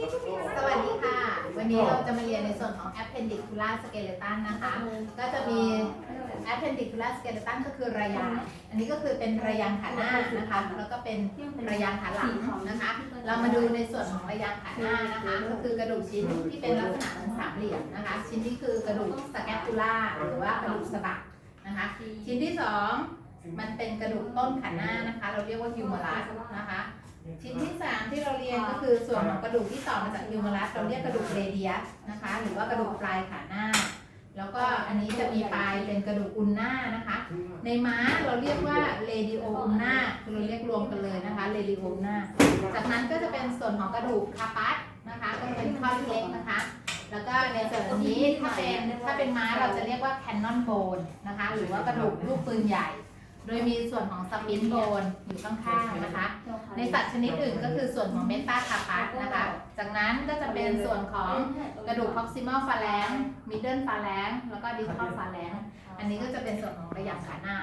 สวัสดีค่ะ วันนี้เราจะมาเรียนในส่วนของ appendicular skeleton นะคะ ก็จะมี appendicular skeleton ก็คือระยาง อันนี้ก็คือเป็นระยางขาหน้านะคะ แล้วก็เป็นระยางขาหลังนะคะ เรามาดูในส่วนของระยางขาหน้านะคะ ก็คือกระดูกชิ้นที่เป็นลักษณะของสามเหลี่ยมนะคะ ชิ้นที่คือกระดูก scapula หรือว่ากระดูกสะบักนะคะ ชิ้นที่สองมันเป็นกระดูกต้นขาหน้านะคะ เราเรียกว่า humerus นะคะ ชิ้นที่3 ที่เราเรียนก็คือส่วนของกระดูกที่ต่อมาจากฮิวมารัสเราเรียกกระดูกเรเดียสนะคะ หรือว่ากระดูกปลายขาหน้า แล้วก็อันนี้จะมีปลายเป็นกระดูกอุลน่านะคะ ในม้าเราเรียกว่าเรดิโออุลน่าคือเราเรียกรวมกันเลยนะคะเรดิโออุลน่าจากนั้นก็จะเป็นส่วนของกระดูกคาปัสนะคะ ก็เป็นข้อเล็กนะคะ แล้วก็ในส่วนอันนี้ถ้าเป็นถ้าเป็นม้าเราจะเรียกว่าแคนนอนโบนนะคะ หรือว่ากระดูกลูกปืนใหญ่ โดยมีส่วนของสปินโบนอยู่ข้างๆนะคะ ในสัตว์ชนิดอื่นก็คือส่วนของเมตาคาปัสนะคะ จากนั้นก็จะเป็นส่วนของกระดูก proximal phalanx middle phalanx แล้วก็ distal phalanx อันนี้ก็จะเป็นส่วนของระยางขาหน้า